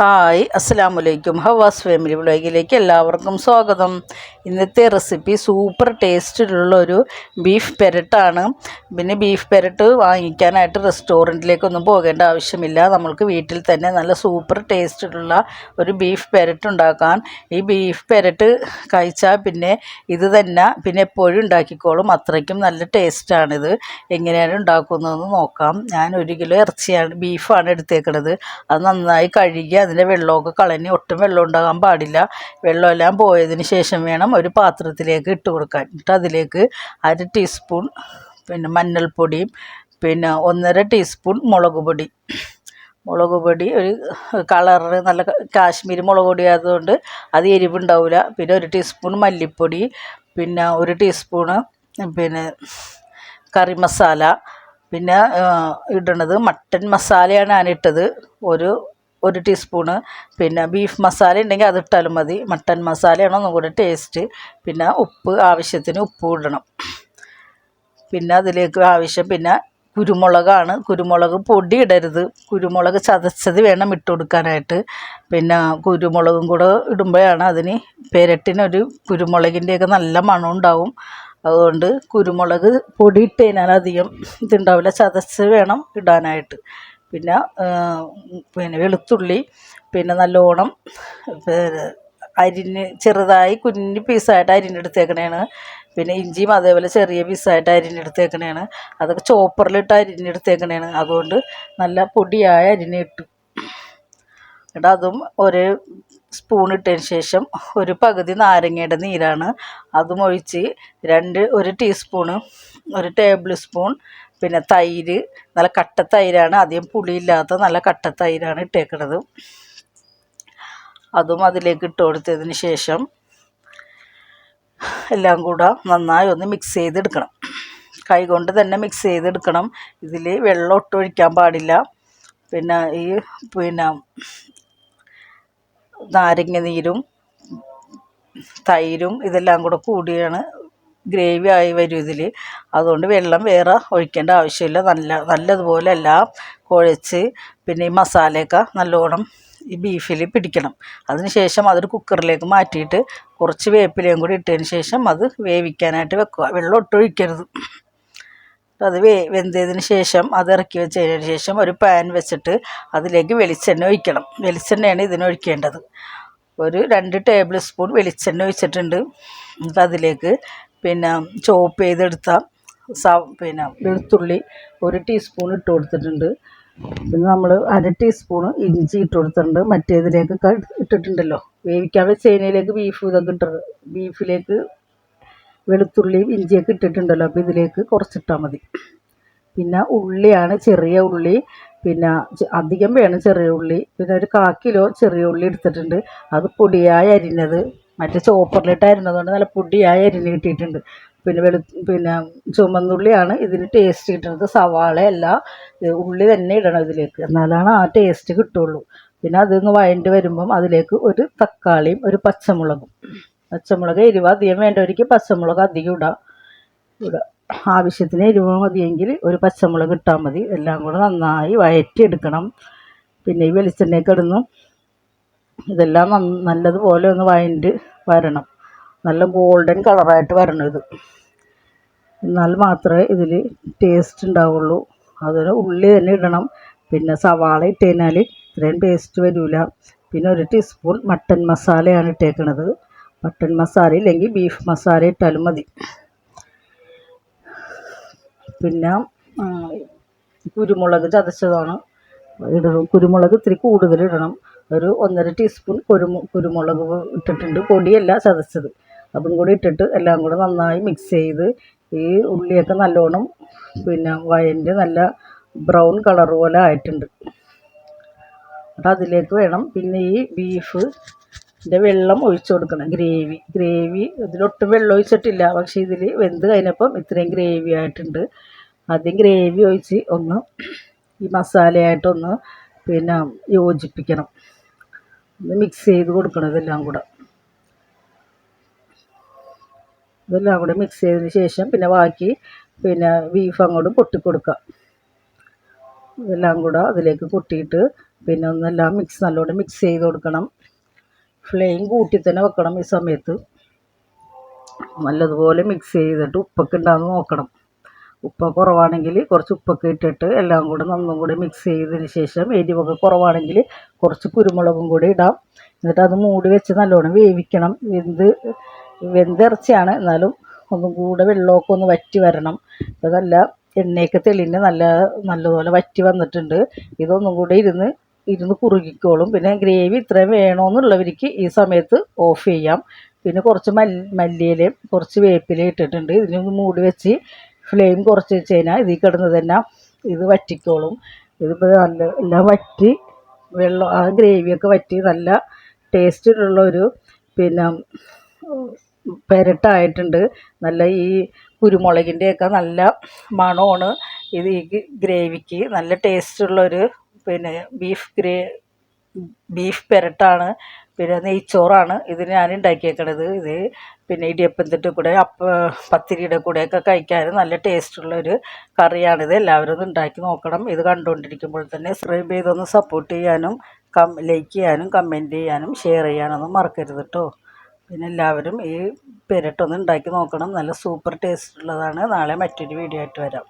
Hi അസ്സാം വലൈക്കും ഹവാസ് family വ്ളോഗിലേക്ക് എല്ലാവർക്കും സ്വാഗതം. ഇന്നത്തെ റെസിപ്പി സൂപ്പർ ടേസ്റ്റിലുള്ള ഒരു ബീഫ് പെരട്ടാണ്. പിന്നെ ബീഫ് പെരട്ട് വാങ്ങിക്കാനായിട്ട് റെസ്റ്റോറന്റിലേക്കൊന്നും പോകേണ്ട ആവശ്യമില്ല. നമ്മൾക്ക് വീട്ടിൽ തന്നെ നല്ല സൂപ്പർ ടേസ്റ്റിലുള്ള ഒരു ബീഫ് പെരട്ട് ഉണ്ടാക്കാൻ ഈ ബീഫ് പെരട്ട് കഴിച്ചാൽ പിന്നെ ഇത് തന്നെ പിന്നെ എപ്പോഴും ഉണ്ടാക്കിക്കോളും. അത്രയ്ക്കും നല്ല ടേസ്റ്റാണിത്. എങ്ങനെയാണ് ഉണ്ടാക്കുന്നതെന്ന് നോക്കാം. ഞാൻ ഒരു കിലോ ഇറച്ചിയാണ് ബീഫാണ് എടുത്തേക്കുന്നത് അത് നന്നായി കഴുകി അതിന്റെ വെള്ളമൊക്കെ കളഞ്ഞ് ഒട്ടും വെള്ളം ഉണ്ടാകാൻ പാടില്ല. വെള്ളമെല്ലാം പോയതിന് ശേഷം വേണം ഒരു പാത്രത്തിലേക്ക് ഇട്ട് കൊടുക്കാൻ. എന്നിട്ട് അതിലേക്ക് അര ടീസ്പൂൺ പിന്നെ മഞ്ഞൾപ്പൊടിയും പിന്നെ ഒന്നര ടീസ്പൂൺ മുളക് പൊടി. മുളക് പൊടി ഒരു കളറ് നല്ല കാശ്മീരി മുളക് പൊടി ആയതുകൊണ്ട് അത് എരിവുണ്ടാവില്ല. പിന്നെ ഒരു ടീസ്പൂൺ മല്ലിപ്പൊടി പിന്നെ ഒരു ടീസ്പൂണ് പിന്നെ കറി മസാല. പിന്നെ ഇടണത് മട്ടൻ മസാലയാണ് ഞാൻ ഇട്ടത് ഒരു ഒരു ടീസ്പൂണ് പിന്നെ ബീഫ് മസാല ഉണ്ടെങ്കിൽ അത് ഇട്ടാലും മതി. മട്ടൻ മസാലയാണ് ഒന്നും കൂടെ ടേസ്റ്റ് പിന്നെ ഉപ്പ് ആവശ്യത്തിന് ഉപ്പ് ഇടണം. പിന്നെ അതിലേക്ക് ആവശ്യം പിന്നെ കുരുമുളകാണ്. കുരുമുളക് പൊടി ഇടരുത്. കുരുമുളക് ചതച്ചത് വേണം ഇട്ട് കൊടുക്കാനായിട്ട്. പിന്നെ കുരുമുളകും കൂടെ ഇടുമ്പോഴാണ് അതിന് പെരട്ടിനൊരു കുരുമുളകിന്റെയൊക്കെ നല്ല മണം ഉണ്ടാവും. അതുകൊണ്ട് കുരുമുളക് പൊടി ഇട്ട് കഴിഞ്ഞാൽ അധികം ഇതുണ്ടാവില്ല. ചതച്ച് വേണം ഇടാനായിട്ട്. പിന്നെ പിന്നെ വെളുത്തുള്ളി പിന്നെ നല്ലോണം അരിഞ്ഞ് ചെറുതായി കുഞ്ഞു പീസായിട്ട് അരിഞ്ഞെടുത്തേക്കണേണ്. പിന്നെ ഇഞ്ചിയും അതേപോലെ ചെറിയ പീസായിട്ട് അരിഞ്ഞെടുത്തേക്കണേണ്. അതൊക്കെ ചോപ്പറിലിട്ട് അരിഞ്ഞെടുത്തേക്കണേണ്. അതുകൊണ്ട് നല്ല പൊടിയായ അരിഞ്ഞിട്ടു എന്നിട്ട് അതും ഒരു സ്പൂൺ ഇട്ടതിന് ശേഷം ഒരു പകുതി നാരങ്ങയുടെ നീരാണ്. അതും ഒഴിച്ച് രണ്ട് ഒരു ടീസ്പൂണ് ഒരു ടേബിൾ സ്പൂൺ പിന്നെ തൈര് നല്ല കട്ട തൈരാണ്. അധികം പുളിയില്ലാത്ത നല്ല കട്ട തൈരാണ് ഇട്ടേക്കണത്. അതും അതിലേക്ക് ഇട്ട് കൊടുത്തതിന് ശേഷം എല്ലാം കൂടെ നന്നായി ഒന്ന് മിക്സ് ചെയ്തെടുക്കണം. കൈകൊണ്ട് തന്നെ മിക്സ് ചെയ്തെടുക്കണം. ഇതിൽ വെള്ളം ഒട്ടും ഒഴിക്കാൻ പാടില്ല. പിന്നെ ഈ പിന്നെ നാരങ്ങ നീരും തൈരും ഇതെല്ലാം കൂടെ കൂടിയാണ് ഗ്രേവി ആയി വരും ഇതിൽ അതുകൊണ്ട് വെള്ളം വേറെ ഒഴിക്കേണ്ട ആവശ്യമില്ല. നല്ല നല്ലതുപോലെ എല്ലാം കുഴച്ച് പിന്നെ ഈ മസാലയൊക്കെ നല്ലോണം ഈ ബീഫിൽ പിടിക്കണം. അതിന് ശേഷം അതൊരു കുക്കറിലേക്ക് മാറ്റിയിട്ട് കുറച്ച് വേപ്പിലയും കൂടി ഇട്ടതിന് ശേഷം അത് വേവിക്കാനായിട്ട് വെക്കുക. വെള്ളം ഒട്ടും ഒഴിക്കരുത്. അത് വേ വെന്തതിന് ശേഷം അത് ഇറക്കി വെച്ചതിന് ശേഷം ഒരു പാൻ വെച്ചിട്ട് അതിലേക്ക് വെളിച്ചെണ്ണ ഒഴിക്കണം. വെളിച്ചെണ്ണയാണ് ഇതിനൊഴിക്കേണ്ടത് ഒരു രണ്ട് ടേബിൾ സ്പൂൺ വെളിച്ചെണ്ണ ഒഴിച്ചിട്ടുണ്ട്. എന്നിട്ട് അതിലേക്ക് പിന്നെ ചോപ്പ് ചെയ്തെടുത്ത സ പിന്നെ വെളുത്തുള്ളി ഒരു ടീസ്പൂൺ ഇട്ട് കൊടുത്തിട്ടുണ്ട്. പിന്നെ നമ്മൾ അര ടീസ്പൂൺ ഇഞ്ചി ഇട്ട് കൊടുത്തിട്ടുണ്ട്. മറ്റേതിലേക്ക് ഇട്ടിട്ടുണ്ടല്ലോ. വേവിക്കാൻ ചേനയിലേക്ക് ബീഫ് ഇതൊക്കെ ഇട്ടത് ബീഫിലേക്ക് വെളുത്തുള്ളിയും ഇഞ്ചിയൊക്കെ ഇട്ടിട്ടുണ്ടല്ലോ. അപ്പോൾ ഇതിലേക്ക് കുറച്ചിട്ടാൽ മതി. പിന്നെ ഉള്ളിയാണ് ചെറിയ ഉള്ളി. പിന്നെ അധികം വേണം ചെറിയ ഉള്ളി. പിന്നെ ഒരു കാ കിലോ ചെറിയ ഉള്ളി എടുത്തിട്ടുണ്ട്. അത് പൊടിയായി അരിഞ്ഞത്. മറ്റേ ചോപ്പറിലിട്ട് അരിഞ്ഞതുകൊണ്ട് നല്ല പൊടിയായി അരിഞ്ഞ് കിട്ടിയിട്ടുണ്ട്. പിന്നെ വെളു പിന്നെ ചുമന്നുള്ളിയാണ് ഇതിന് ടേസ്റ്റ് കിട്ടുന്നത്. സവാളയല്ല ഉള്ളി തന്നെ ഇടണം ഇതിലേക്ക്. എന്നാലാണ് ആ ടേസ്റ്റ് കിട്ടുള്ളൂ. പിന്നെ അതൊന്ന് വഴണ്ടി വരുമ്പം അതിലേക്ക് ഒരു തക്കാളിയും ഒരു പച്ചമുളകും. പച്ചമുളക് എരിവ് അധികം വേണ്ടവർക്ക് പച്ചമുളക് അധികം ഇടാം. ഇടാം. ആവശ്യത്തിന് എരിവ് മതിയെങ്കിൽ ഒരു പച്ചമുളക് ഇട്ടാൽ മതി. എല്ലാം കൂടെ നന്നായി വഴറ്റിയെടുക്കണം. പിന്നെ ഈ വെളിച്ചെണ്ണയൊക്കെ ഇടുന്നു ഇതെല്ലാം നല്ലതുപോലെ ഒന്ന് വഴണ്ട് വരണം. നല്ല ഗോൾഡൻ കളറായിട്ട് വരണം ഇത്. എന്നാൽ മാത്രമേ ഇതിൽ ടേസ്റ്റ് ഉണ്ടാവുള്ളൂ. അതിന് ഉള്ളി തന്നെ ഇടണം. പിന്നെ സവാള ഇട്ട് കഴിഞ്ഞാൽ ഇത്രയും ടേസ്റ്റ് വരില്ല പിന്നെ ഒരു ടീസ്പൂൺ മട്ടൻ മസാലയാണ് ഇട്ടേക്കണത്. മട്ടൻ മസാല ഇല്ലെങ്കിൽ ബീഫ് മസാല ഇട്ടാലും മതി. പിന്നെ കുരുമുളക് ചതച്ചതാണ്. ഇടണം. കുരുമുളക് ഇത്തിരി കൂടുതൽ ഇടണം. ഒരു ഒന്നര ടീസ്പൂൺ കുരുമു കുരുമുളക് ഇട്ടിട്ടുണ്ട്. പൊടിയല്ല ചതച്ചത്. അതും കൂടി ഇട്ടിട്ട് എല്ലാം കൂടെ നന്നായി മിക്സ് ചെയ്ത് ഈ ഉള്ളിയൊക്കെ നല്ലോണം പിന്നെ വയന്റെ നല്ല ബ്രൗൺ കളർ പോലെ ആയിട്ടുണ്ട്. അപ്പം അതിലേക്ക് വേണം. പിന്നെ ഈ ബീഫ് ഇതിന്റെ വെള്ളം ഒഴിച്ചു കൊടുക്കണം. ഗ്രേവി ഗ്രേവി ഇതിലൊട്ടും വെള്ളം ഒഴിച്ചിട്ടില്ല. പക്ഷേ ഇതിൽ വെന്ത് കഴിഞ്ഞപ്പം ഇത്രയും ഗ്രേവി ആയിട്ടുണ്ട്. ആദ്യം ഗ്രേവി ഒഴിച്ച് ഒന്ന് ഈ മസാലയായിട്ടൊന്ന് പിന്നെ യോജിപ്പിക്കണം. ഒന്ന് മിക്സ് ചെയ്ത് കൊടുക്കണം ഇതെല്ലാം കൂടെ. ഇതെല്ലാം കൂടെ മിക്സ് ചെയ്തതിന് ശേഷം പിന്നെ ബാക്കി പിന്നെ ബീഫ് അങ്ങോട്ട് പൊട്ടിക്കൊടുക്കുക. ഇതെല്ലാം കൂടെ അതിലേക്ക് കൊട്ടിയിട്ട് പിന്നെ ഒന്നെല്ലാം മിക്സ് നല്ലോണം മിക്സ് ചെയ്ത് കൊടുക്കണം. ഫ്ലെയിം കൂട്ടി തന്നെ വെക്കണം ഈ സമയത്ത്. നല്ലതുപോലെ മിക്സ് ചെയ്തിട്ട് ഉപ്പൊക്കെ ഉണ്ടാകുന്ന നോക്കണം. ഉപ്പ് കുറവാണെങ്കിൽ കുറച്ച് ഉപ്പൊക്കെ ഇട്ടിട്ട് എല്ലാം കൂടെ നന്നും കൂടി മിക്സ് ചെയ്തതിന് ശേഷം എരിവൊക്കെ കുറവാണെങ്കിൽ കുറച്ച് കുരുമുളകും കൂടി ഇടാം. എന്നിട്ട് അത് മൂടി വെച്ച് നല്ലോണം വേവിക്കണം. വെന്ത് വെന്തിറച്ചിയാണ് എന്നാലും ഒന്നും കൂടെ വെള്ളമൊക്കെ ഒന്ന് വറ്റി വരണം. അപ്പോൾ നല്ല എണ്ണയൊക്കെ തെളിഞ്ഞ് നല്ല നല്ലതുപോലെ വറ്റി വന്നിട്ടുണ്ട്. ഇതൊന്നും കൂടെ ഇരുന്ന് ഇരുന്ന് കുറുകിക്കോളും. പിന്നെ ഗ്രേവി ഇത്രയും വേണമെന്നുള്ളവർക്ക് ഈ സമയത്ത് ഓഫ് ചെയ്യാം. പിന്നെ കുറച്ച് മല്ലി മല്ലിയിലയും കുറച്ച് വേപ്പിലയും ഇട്ടിട്ടുണ്ട്. ഇതിനൊന്ന് മൂടി വെച്ച് ഫ്ലെയിം കുറച്ച് വെച്ച് കഴിഞ്ഞാൽ ഇതിൽ കിടന്നതെല്ലാം ഇത് വറ്റിക്കോളും. ഇതിപ്പോൾ നല്ല എല്ലാം വറ്റി വെള്ളം ആ ഗ്രേവിയൊക്കെ വറ്റി നല്ല ടേസ്റ്റിലുള്ള ഒരു പിന്നെ പെരട്ടായിട്ടുണ്ട്. നല്ല ഈ കുരുമുളകിന്റെയൊക്കെ നല്ല മണമാണ് ഇത് ഈ ഗ്രേവിക്ക് നല്ല ടേസ്റ്റുള്ളൊരു പിന്നെ ബീഫ് ഗ്രേ ബീഫ് പെരട്ടാണ്. പിന്നെ നെയ്ച്ചോറാണ് ഇത് ഞാൻ ഉണ്ടാക്കിയേക്കണത് ഇത് പിന്നെ ഇടിയപ്പത്തിന്റെ കൂടെ അപ്പ പത്തിരിയുടെ കൂടെയൊക്കെ കഴിക്കാൻ നല്ല ടേസ്റ്റുള്ളൊരു കറിയാണിത്. എല്ലാവരും ഒന്ന് ഉണ്ടാക്കി നോക്കണം. ഇത് കണ്ടുകൊണ്ടിരിക്കുമ്പോൾ തന്നെ സബ്സ്ക്രൈബ് ചെയ്തൊന്ന് സപ്പോർട്ട് ചെയ്യാനും കം ലൈക്ക് ചെയ്യാനും കമന്റ് ചെയ്യാനും ഷെയർ ചെയ്യാനൊന്നും മറക്കരുത് കേട്ടോ പിന്നെ എല്ലാവരും ഈ പെരട്ടൊന്ന് ഉണ്ടാക്കി നോക്കണം. നല്ല സൂപ്പർ ടേസ്റ്റ് ഉള്ളതാണ്. നാളെ മറ്റൊരു വീഡിയോ ആയിട്ട് വരാം.